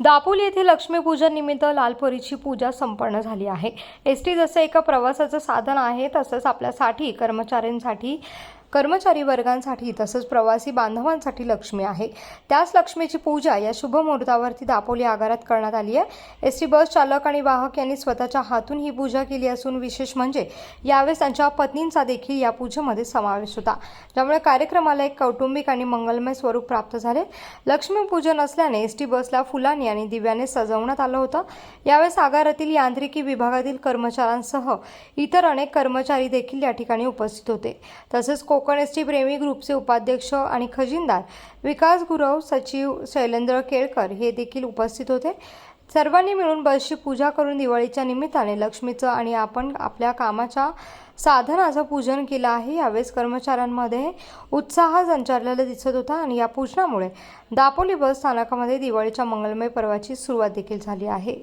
दापोली येथे लक्ष्मीपूजन निमित्त लालपरीची पूजा संपन्न झाली आहे. एस टी जसं एका प्रवासाचं साधन आहे तसंच आपल्यासाठी कर्मचाऱ्यांसाठी कर्मचारी वर्गांसाठी तसंच प्रवासी बांधवांसाठी लक्ष्मी आहे. त्याच लक्ष्मीची पूजा या शुभ मुहूर्तावरती दापोली आगारात करण्यात आली आहे. एस टी बस चालक आणि वाहक यांनी स्वतःच्या हातून ही पूजा केली असून विशेष म्हणजे यावेळेस त्यांच्या पत्नींचा देखील या पूजेमध्ये समावेश होता. त्यामुळे कार्यक्रमाला एक कौटुंबिक आणि मंगलमय स्वरूप प्राप्त झाले. लक्ष्मीपूजन असल्याने एस टी बसला फुलांनी आणि दिव्याने सजवण्यात आलं होतं. यावेळेस आगारातील यांत्रिकी विभागातील कर्मचाऱ्यांसह इतर अनेक कर्मचारी देखील या ठिकाणी उपस्थित होते. तसेच कोक कोकण एस टी प्रेमी ग्रुपचे उपाध्यक्ष आणि खजिनदार विकास गुरव सचिव शैलेंद्र केळकर हे देखील उपस्थित होते. सर्वांनी मिळून बसची पूजा करून दिवाळीच्या निमित्ताने लक्ष्मीचं आणि आपण आपल्या कामाच्या साधनाचं पूजन केलं आहे. यावेळेस कर्मचाऱ्यांमध्ये उत्साह संचारलेला दिसत होता आणि या पूजनामुळे दापोली बस स्थानकामध्ये दिवाळीच्या मंगलमय पर्वाची सुरुवात देखील झाली आहे.